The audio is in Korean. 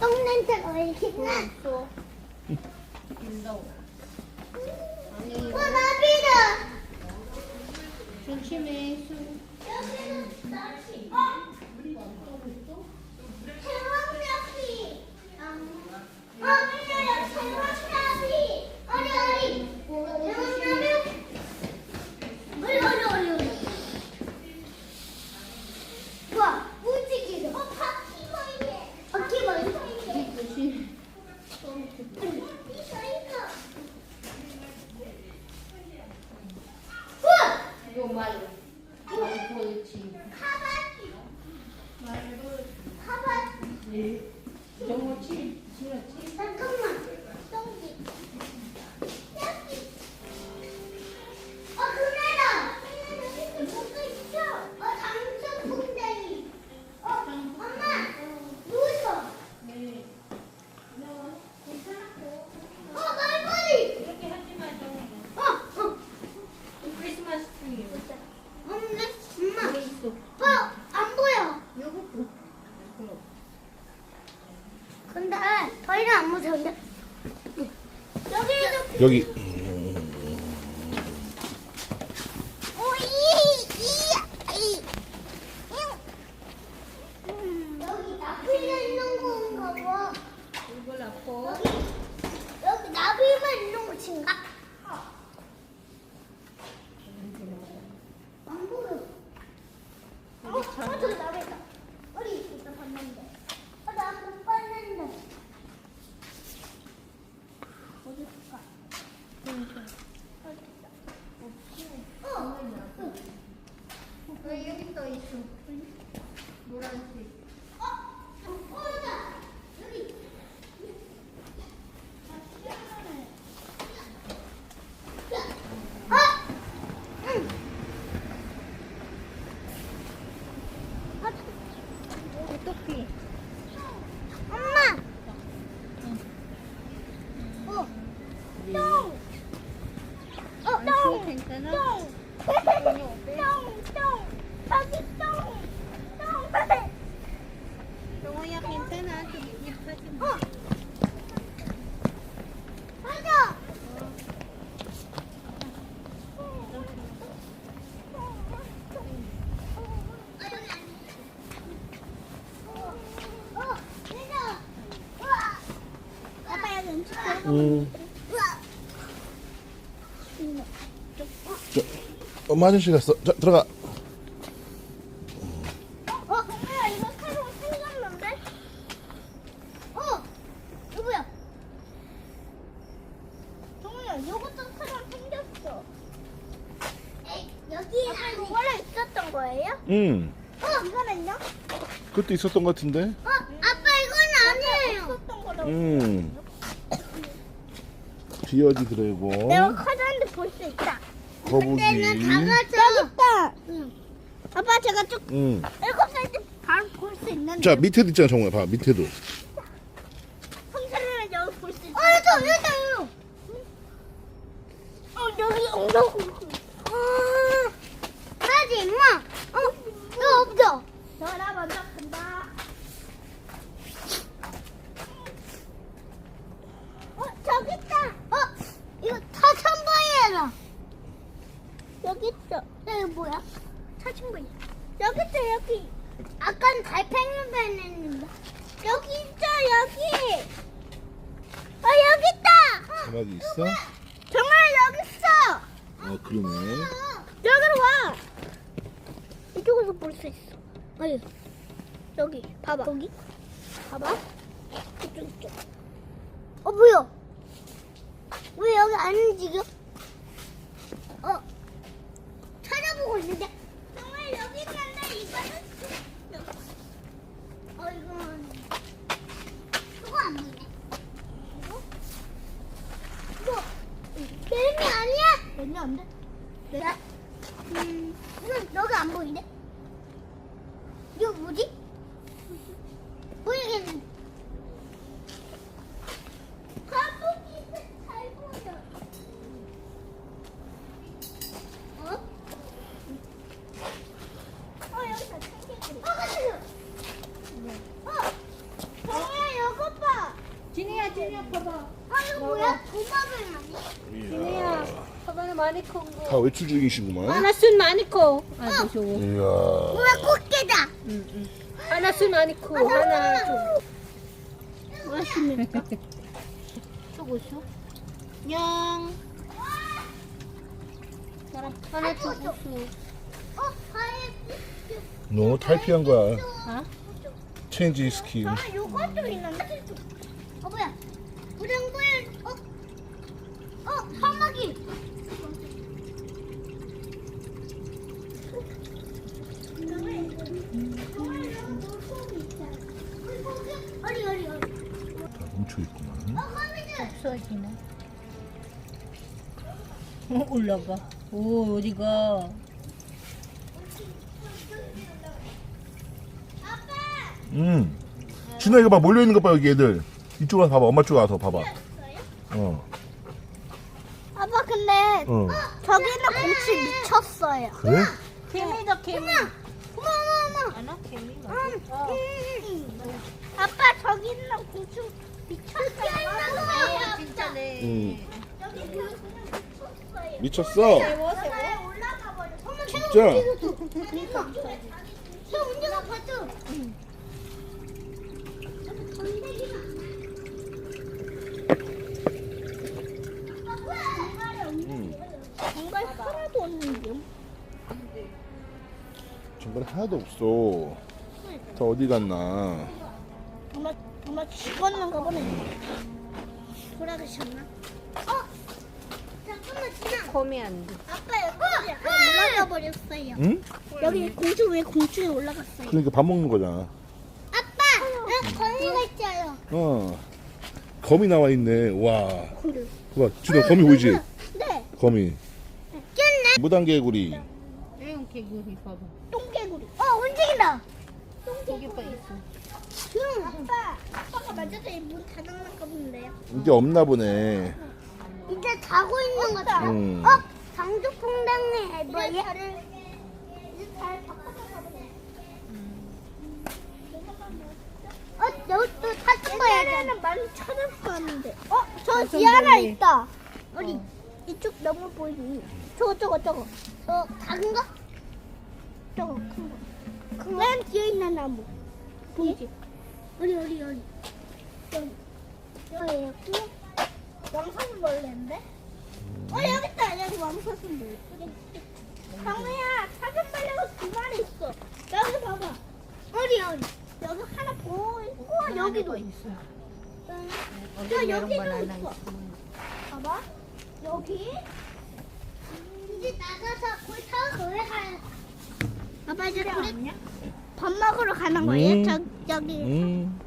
똥 냄새가 왜 이렇게 나? 또 된다고. 아니 어, 나비다. 조심해 수. 여기는 Yeah. 근데 저희는 안 무서운데. 여기도 여기 오이 이 이. 여기 나비가 있는 건가 봐. 이걸 낳고. 여기 여기 나비만 있는 곳인가? 안 보여. 어, 어, 저기 나비 있다. 어디 있다 봤는데. 어, 나못 봤는데. 어디 있을까? 어디 있다. 어, 응. 왜 여기 또 있어? 노란색. 어, 어, 여기다. 여기. 아! 응. 아, 어떡해. 엄마. 어. 똥. 어, 똥. 괜찮아? 똥. 똥, 똥. 여기 똥. 똥. 정호야 괜찮아. 좀 입하지 마. 어. 맞아. 어, 내가. 우와. 아빠 여기 음식 들어가. 음, 우와. 저, 엄마 아저씨 갔어. 자, 들어가. 어, 뭐야 이거 새로 생겼는데? 어, 여보야. 정우야, 이것도 새로 생겼어. 에이, 여기 아까 원래 있었던 거예요? 음, 어, 이거는요? 그것도 있었던 것 같은데. 어, 아빠 이건 아니에요. 있었던 거라고. 음, 디어지 드래곤, 내가 커졌는데 볼 수 있다. 거북이. 그때는 다 가져. 여기 있다. 응. 아빠 제가 쭉 음, 일곱 살 때 바로 볼 수 있는데. 자 밑에도 있잖아 정우야. 봐 밑에도. 성사를 여기 볼 수 있어. 어, 여기 있다, 여기. 어, 여기 엉덩. 어, 하지, 임마. 어, 너 없어. 너나 먼저 간다. 어, 저기 있다. 어, 이거 타천바이에라. 여기 있어. 여기 뭐야? 타천바이. 여기 있어, 여기. 여기 있어, 여기. 어, 여기 있다. 가만히 있어. 정말 여기 있어. 어 그러네. 여기로 와. 이쪽에서 볼 수 있어. 아니, 여기 봐봐. 여기 봐봐. 이쪽 이쪽. 어 뭐야? 왜 여기 안 움직여? 어 찾아보고 있는데. 아빠 이거 뭐야? 도마뱀 아니야? 이야 저번에 많이 큰 거. 다 외출 중이시구만. 하나 술 많이 커. 아주 좋아. 이야. 뭐야 꽃게다. 하나 술 많이 커. 아, 하나 좀. 뭐 맛있는다. 저거 뭐 있어? 냥. 하나 저거 뭐 있어. 어 과일 있어. 탈피한 거야. 아? 체인지 스킨. 아 요것도 있는데. 어 뭐야? 어, 어, 사마귀. 어리 어리 어리. 다 뭉쳐 있구만. 어, 거미줄. 없어지네. 어, 올라가. 오, 어디가? 아빠. 음. 진아 이거 봐 몰려 있는 거봐 여기 애들. 이쪽 와서 봐봐. 엄마 쪽 와서 봐봐. 어. 아빠 근데 어. 저기는 공치 미쳤어요. 그래? 개미다, 개미. 어머 어머 어머. 하나 개미 응. 맞아. 응. 아빠 저기 있는 공주 미쳤어요. 어, 진짜네. 응. 여기 미쳤어요. 미쳤어. 세워, 세워. 바다에 올라가 버려. 엄마 진짜? 그러니까. 저 운전아 봐줘. 건 정말 하나도 없는데. 정말 하나도 없어. 다 어디 갔나? 엄마 엄마 죽었는가 보네. 돌아가셨나? 어? 잠깐만 지나. 거미 안 돼. 아빠 여기 올라가 버렸어요. 응? 여기 공주 왜 공주에 올라갔어요? 그러니까 밥 먹는 거잖아. 아빠, 여기 거미가 있어요. 어. 거미 나와 있네. 와. 봐봐. 진아 거미 보이지? 네. 거미. 깼네. 무단개구리. 애용 개구리 봐봐. 똥개구리. 어, 움직인다. 거기 봐 있어. 응. 아빠, 아빠가 맞아서 문 닫아놨나 본데요. 이제 없나 보네. 이제 자고 있는 것 같아. 음. 어? 이제 잘 바꿔서 보네. 어, 여기 또 찾은 거야. 옛날에는 많이 찾았었는데. 어, 저 무슨 뒤에 하나 동네? 있다. 어디? 이쪽 너무 보이니? 저거, 저거, 저거. 저 작은 거? 저거 큰 거. 맨 뒤에 있는 나무. 보이지? 어디, 어디, 어디. 여기. 여기, 여기. 왕사슴벌레인데? 어, 여기 있다. 여기 왕사슴벌레. 강우야, 사슴벌레가 두 마리 있어. 여기 봐봐. 어디, 어디. 여기 하나 보이고, 여기도 있어. 이런 여기도. 있어. 봐봐. 여기. 이제 나가서 물 타고 노래 가야 아빠 이제 우리 밥 먹으러 가는 거예요? 음. 저, 여기. 음.